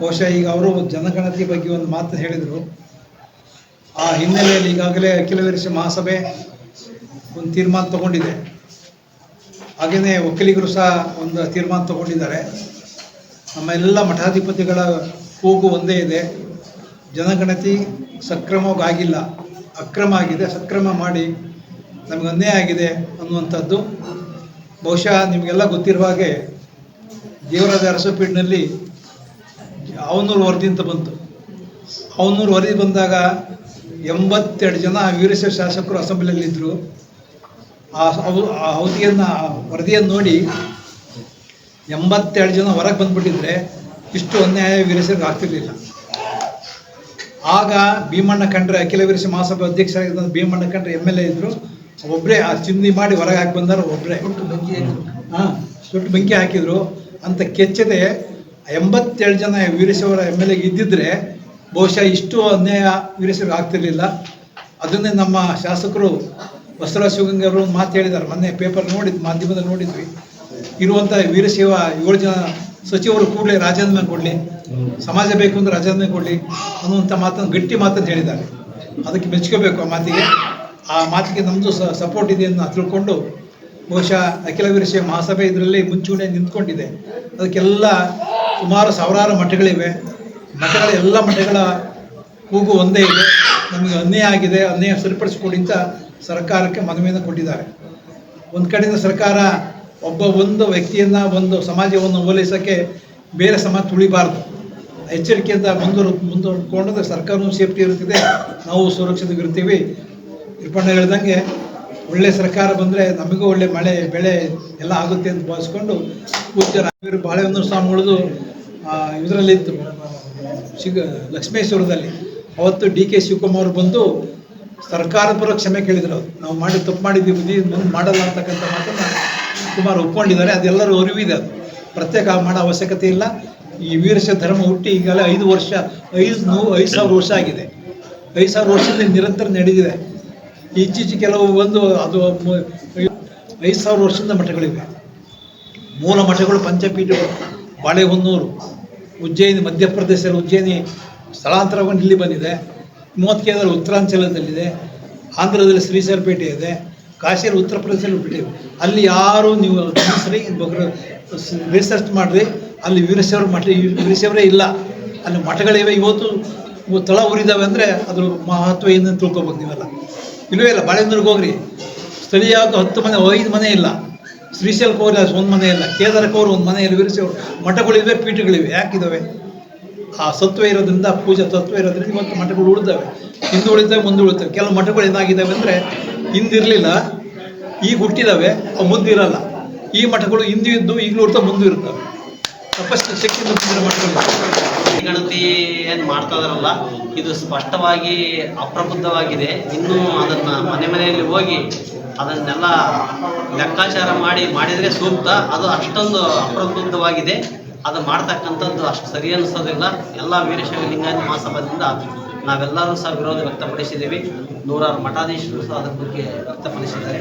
ಬಹುಶಃ ಈಗ ಅವರು ಜನಗಣತಿ ಬಗ್ಗೆ ಒಂದು ಮಾತು ಹೇಳಿದರು. ಆ ಹಿನ್ನೆಲೆಯಲ್ಲಿ ಈಗಾಗಲೇ ಅಖಿಲ ವೀರಶ ಮಹಾಸಭೆ ಒಂದು ತೀರ್ಮಾನ ತಗೊಂಡಿದೆ. ಹಾಗೆಯೇ ಒಕ್ಕಲಿಗರು ಸಹ ಒಂದು ತೀರ್ಮಾನ ತಗೊಂಡಿದ್ದಾರೆ. ನಮ್ಮ ಎಲ್ಲ ಮಠಾಧಿಪತಿಗಳ ಕೂಗು ಒಂದೇ ಇದೆ. ಜನಗಣತಿ ಸಕ್ರಮವಾಗಿಲ್ಲ ಅಕ್ರಮ ಆಗಿದೆ, ಸಕ್ರಮ ಮಾಡಿ ನಮಗೆ ಅನ್ಯಾಯ ಆಗಿದೆ ಅನ್ನುವಂಥದ್ದು ಬಹುಶಃ ನಿಮಗೆಲ್ಲ ಗೊತ್ತಿರುವ ಹಾಗೆ ದೇವರಾಜ ಅರಸಪೀಠನಲ್ಲಿ ಅವನೂರು ವರದಿ ಅಂತ ಬಂತು. ಅವನೂರು ವರದಿ ಬಂದಾಗ ಎಂಬತ್ತೆರಡು ಜನ ವೀರಶೈವ ಶಾಸಕರು ಅಸೆಂಬ್ಲಿಯಲ್ಲಿದ್ದರು ಆ ಅವು- ಆ ಅವಧಿಯನ್ನು ವರದಿಯನ್ನು ನೋಡಿ ಎಂಬತ್ತೆರಡು ಜನ ಹೊರಗೆ ಬಂದ್ಬಿಟ್ಟಿದ್ರೆ ಇಷ್ಟು ಅನ್ಯಾಯ ವೀರಶೈವರಿಗೆ ಆಗ್ತಿರ್ಲಿಲ್ಲ. ಆಗ ಭೀಮಣ್ಣ ಕಂಡ್ರೆ ಅಖಿಲ ವೀರಶ ಮಹಾಸಭೆ ಅಧ್ಯಕ್ಷರಾಗಿದ್ದ ಭೀಮಣ್ಣ ಕಂಡ್ರೆ ಎಂ ಎಲ್ ಎ ಇದ್ದರು ಒಬ್ಬರೇ ಆ ಚಿಂದಿ ಮಾಡಿ ಹೊರಗೆ ಹಾಕಿ ಬಂದಾರ ಒಬ್ಬರೇ ಹಾಂ ಸುಟ್ಟು ಬೆಂಕಿ ಹಾಕಿದ್ರು. ಅಂತ ಕೆಚ್ಚದೆ ಎಂಬತ್ತೇಳು ಜನ ವೀರಶೈವರ ಎಂ ಎಲ್ ಎ ಇದ್ದಿದ್ರೆ ಬಹುಶಃ ಇಷ್ಟು ಅನ್ಯಾಯ ವೀರಶೈವರಿಗೆ ಆಗ್ತಿರ್ಲಿಲ್ಲ. ಅದನ್ನೇ ನಮ್ಮ ಶಾಸಕರು ಬಸವರಾಜ ಶಿವಗಂಗೆ ಅವರು ಮಾತು ಹೇಳಿದ್ದಾರೆ. ಮೊನ್ನೆ ಪೇಪರ್ ನೋಡಿದ್ದು ಮಾಧ್ಯಮದಲ್ಲಿ ನೋಡಿದ್ವಿ. ಇರುವಂಥ ವೀರಶೈವ ಏಳು ಜನ ಸಚಿವರು ಕೂಡಲೇ ರಾಜೀನಾಮೆ ಕೊಡಲಿ, ಸಮಾಜ ಬೇಕು ಅಂದ್ರೆ ರಾಜೀನಾಮೆ ಕೊಡಲಿ ಅನ್ನುವಂಥ ಮಾತನ್ನು, ಗಟ್ಟಿ ಮಾತನ್ನು ಹೇಳಿದ್ದಾರೆ. ಅದಕ್ಕೆ ಮೆಚ್ಕೋಬೇಕು ಆ ಮಾತಿಗೆ. ಆ ಮಾತಿಗೆ ನಮ್ಮದು ಸಪೋರ್ಟ್ ಇದೆ ಅಂತ ತಿಳ್ಕೊಂಡು ಬಹುಶಃ ಅಖಿಲ ವೀರಶೈವ ಮಹಾಸಭೆ ಇದರಲ್ಲಿ ಮುಂಚೂಣಿ ನಿಂತ್ಕೊಂಡಿದೆ. ಅದಕ್ಕೆಲ್ಲ ಸುಮಾರು ಸಾವಿರಾರು ಮಠಗಳಿವೆ. ಮಠಗಳ ಎಲ್ಲ ಮಠಗಳ ಕೂಗು ಒಂದೇ ಇದೆ. ನಮಗೆ ಅನ್ಯಾಯ ಆಗಿದೆ. ಅನ್ಯಾಯ ಸರಿಪಡಿಸಿಕೊಡಿ ಅಂತ ಸರ್ಕಾರಕ್ಕೆ ಮನವಿಯನ್ನು ಕೊಟ್ಟಿದ್ದಾರೆ. ಒಂದು ಕಡೆಯಿಂದ ಸರ್ಕಾರ ಒಬ್ಬ ಒಂದು ವ್ಯಕ್ತಿಯನ್ನು, ಒಂದು ಸಮಾಜವನ್ನು ಓಲೈಸೋಕ್ಕೆ ಬೇರೆ ಸಮಾಜ ತುಳಿಬಾರದು. ಎಚ್ಚರಿಕೆಯಿಂದ ಮುಂದುವರ್, ಮುಂದುವರ್ಕೊಂಡ್ರೆ ಸರ್ಕಾರವೂ ಸೇಫ್ಟಿ ಇರುತ್ತದೆ. ನಾವು ಸುರಕ್ಷಿತವಾಗಿರ್ತೀವಿ. ಇರ್ಪಣ್ಣ ಹೇಳ್ದಂಗೆ ಒಳ್ಳೆ ಸರ್ಕಾರ ಬಂದರೆ ನಮಗೂ ಒಳ್ಳೆ ಮಳೆ, ಬೆಳೆ ಎಲ್ಲ ಆಗುತ್ತೆ ಅಂತ ಭಾವಿಸ್ಕೊಂಡು ಪೂಜ್ಯ ರಾಘವೇಂದ್ರ ಬಾಳೆಹೊನ್ನೂರು ಸ್ವಾಮಿಗಳದು ಇದರಲ್ಲಿತ್ತು ಶಿಗ, ಲಕ್ಷ್ಮೇಶ್ವರದಲ್ಲಿ. ಅವತ್ತು ಡಿ ಕೆ ಶಿವಕುಮಾರ್ ಬಂದು ಸರ್ಕಾರ ಪರ ಕ್ಷಮೆ ಕೇಳಿದ್ರು. ನಾವು ಮಾಡಿ ತಪ್ಪು ಮಾಡಿದ್ದೀವಿ, ಬುದ್ಧಿ ಮುಂದೆ ಮಾಡಲ್ಲ ಅಂತಕ್ಕಂಥ ಮಾತನ್ನು ಕುಮಾರ್ ಒಪ್ಕೊಂಡಿದ್ದಾರೆ. ಅದೆಲ್ಲರೂ ಅರಿವಿದೆ ಅದು. ಪ್ರತ್ಯೇಕ ಮಾಡೋ ಅವಶ್ಯಕತೆ ಇಲ್ಲ. ಈ ವೀರಶ ಧರ್ಮ ಹುಟ್ಟಿ ಈಗಲೇ ಐದು ವರ್ಷ, ಐದು ನೂ, ಐದು ಸಾವಿರ ವರ್ಷ ಆಗಿದೆ. ಐದು ಸಾವಿರ ವರ್ಷದಲ್ಲಿ ನಿರಂತರ ನಡೆದಿದೆ. ಇತ್ತೀಚೆಗೆ ಕೆಲವು ಒಂದು ಅದು ಐದು ಸಾವಿರ ವರ್ಷದಿಂದ ಮಠಗಳಿವೆ. ಮೂಲ ಮಠಗಳು ಪಂಚಪೀಠಗಳು, ಬಾಳೆಹೊನ್ನೂರು, ಉಜ್ಜಯಿನಿ, ಮಧ್ಯಪ್ರದೇಶದಲ್ಲಿ ಉಜ್ಜಯಿನಿ ಸ್ಥಳಾಂತರಗೊಂಡು ಇಲ್ಲಿ ಬಂದಿದೆ. ಮೂವತ್ತು ಕೇಂದ್ರ ಉತ್ತರಾಂಚಲದಲ್ಲಿದೆ, ಆಂಧ್ರದಲ್ಲಿ ಶ್ರೀಶೈಲಪೇಟೆ ಇದೆ, ಕಾಶಿಯಲ್ಲಿ ಉತ್ತರ ಪ್ರದೇಶದಲ್ಲಿ ಬಿಟ್ಟಿವೆ ಅಲ್ಲಿ ಯಾರು ನೀವು ಸರಿ ರಿಸರ್ಚ್ ಮಾಡಿರಿ, ಅಲ್ಲಿ ವೀರಶೈವ ಮಠ ವೀರಶೈವರೇ ಇಲ್ಲ. ಅಲ್ಲಿ ಮಠಗಳಿವೆ. ಇವತ್ತು, ಇವು ತಳ ಉರಿದಾವೆ ಅಂದರೆ ಅದ್ರ ಮಹತ್ವ ಏನಂತ ತಿಳ್ಕೊಬೇಕು ನೀವೆಲ್ಲ. ಇಲ್ಲವೇ ಇಲ್ಲ ಬಾಳೆಂದೂರಿಗೆ ಹೋಗ್ರಿ. ಸ್ಥಳೀಯ ಹತ್ತು ಮನೆ, ಐದು ಮನೆ ಇಲ್ಲ. ಶ್ರೀಶೈಲಕ್ಕೆ ಹೋಗ್ರಿ ಒಂದು ಮನೆ ಇಲ್ಲ. ಕೇದಾರಕ್ಕೆ ಹೋಗ್ರಿ, ಒಂದು ಮನೆ ಇಲ್ಲ. ವಿರಿಸಿ ಮಠಗಳಿವೆ ಪೀಠಗಳಿವೆ. ಯಾಕಿದ್ದಾವೆ ಆ ಸತ್ವ ಇರೋದ್ರಿಂದ, ಪೂಜೆ ತತ್ವ ಇರೋದ್ರಿಂದ ಇವತ್ತು ಮಠಗಳು ಉಳಿದಾವೆ. ಹಿಂದೆ ಉಳಿದಾವೆ, ಮುಂದೆ ಉಳಿತವೆ ಕೆಲವು ಮಠಗಳು ಏನಾಗಿದ್ದಾವೆ ಅಂದರೆ ಹಿಂದಿರಲಿಲ್ಲ ಈಗ ಹುಟ್ಟಿದಾವೆ, ಅವು ಮುಂದಿರಲ್ಲ ಈ ಮಠಗಳು ಹಿಂದೂ ಇದ್ದು ಈಗಲೂ ಉಳ್ತಾ ಮುಂದೆ ಇರ್ತವೆ ತಪಸ್ಸು ಶಕ್ತಿ ತುಂಬಿರೋ ಮಠಗಳು ಗಣತಿ ಏನು ಮಾಡ್ತಾ ಇದಾರಲ್ಲ, ಇದು ಸ್ಪಷ್ಟವಾಗಿ ಅಪ್ರಬುದ್ಧವಾಗಿದೆ. ಇನ್ನೂ ಅದನ್ನು ಮನೆ ಮನೆಯಲ್ಲಿ ಹೋಗಿ ಅದನ್ನೆಲ್ಲ ಲೆಕ್ಕಾಚಾರ ಮಾಡಿ ಮಾಡಿದರೆ ಸೂಕ್ತ. ಅದು ಅಷ್ಟೊಂದು ಅಪ್ರಬುದ್ಧವಾಗಿದೆ. ಅದು ಮಾಡ್ತಕ್ಕಂಥದ್ದು ಅಷ್ಟು ಸರಿ ಅನಿಸೋದಿಲ್ಲ. ಎಲ್ಲ ವೀರಶೈವ ಲಿಂಗಾಯತ ಮಹಾಸಭಾದಿಂದ ನಾವೆಲ್ಲರೂ ಸಹ ವಿರೋಧ ವ್ಯಕ್ತಪಡಿಸಿದ್ದೀವಿ. ನೂರಾರು ಮಠಾಧೀಶರು ಸಹ ಅದರ ಬಗ್ಗೆ ವ್ಯಕ್ತಪಡಿಸಿದ್ದಾರೆ.